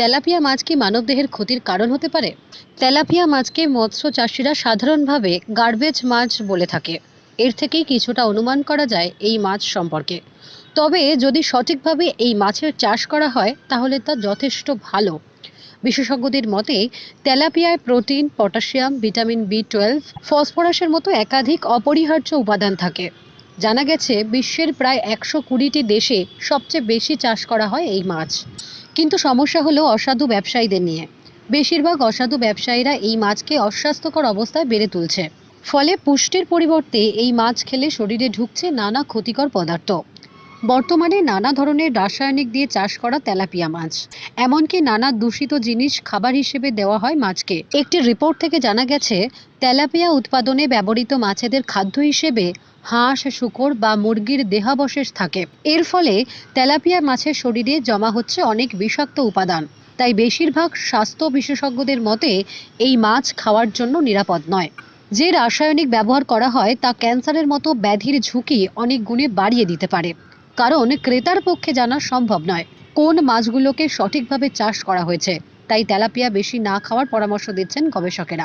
Tilapia মাছ কি মানবদেহের ক্ষতির কারণ হতে পারে। তেলাপিয়া মাছকে মৎস্য চাষিরা সাধারণভাবে গার্বেজ মাছ বলে থাকে। এর থেকেই কিছুটা অনুমান করা যায় এই মাছ সম্পর্কে। তবে যদি সঠিকভাবে এই মাছের চাষ করা হয়, তাহলে তা যথেষ্ট ভালো। বিশেষজ্ঞদের মতে, তেলাপিয়ায় protein, potassium, vitamin B twelve ফসফরাসের মতো একাধিক অপরিহার্য উপাদান থাকে। জানা গেছে, বিশ্বের প্রায় একশো কুড়িটি দেশে সবচেয়ে বেশি চাষ করা হয় এই মাছ। কিন্তু সমস্যা হলো অসাধু ব্যবসায়ীদের নিয়ে। বেশিরভাগ অসাধু ব্যবসায়ীরা এই মাছকে অস্বাস্থ্যকর অবস্থায় বেড়ে তুলছে। ফলে পুষ্টির পরিবর্তে এই মাছ খেলে শরীরে ঢুকছে নানা ক্ষতিকর পদার্থ। বর্তমানে নানা ধরনের রাসায়নিক দিয়ে চাষ করা তেলাপিয়া মাছ। এমনকি নানা দূষিত জিনিস খাবার হিসেবে দেওয়া হয় মাছকে। একটি রিপোর্ট থেকে জানা গেছে, তেলাপিয়া উৎপাদনে ব্যবহৃত মাছেদের খাদ্য হিসেবে হাঁস, শুকর বা মুরগির দেহাবশেষ থাকে। এর ফলে তেলাপিয়া মাছের শরীরে জমা হচ্ছে অনেক বিষাক্ত উপাদান। তাই বেশিরভাগ স্বাস্থ্য বিশেষজ্ঞদের মতে, এই মাছ খাওয়ার জন্য নিরাপদ নয়। যে রাসায়নিক ব্যবহার করা হয়, তা ক্যান্সারের মতো ব্যাধির ঝুঁকি অনেক গুণে বাড়িয়ে দিতে পারে। কারণ ক্রেতার পক্ষে জানা সম্ভব নয় কোন মাছগুলোকে সঠিকভাবে চাষ করা হয়েছে। তাই তেলাপিয়া বেশি না খাওয়ার পরামর্শ দিচ্ছেন গবেষকেরা।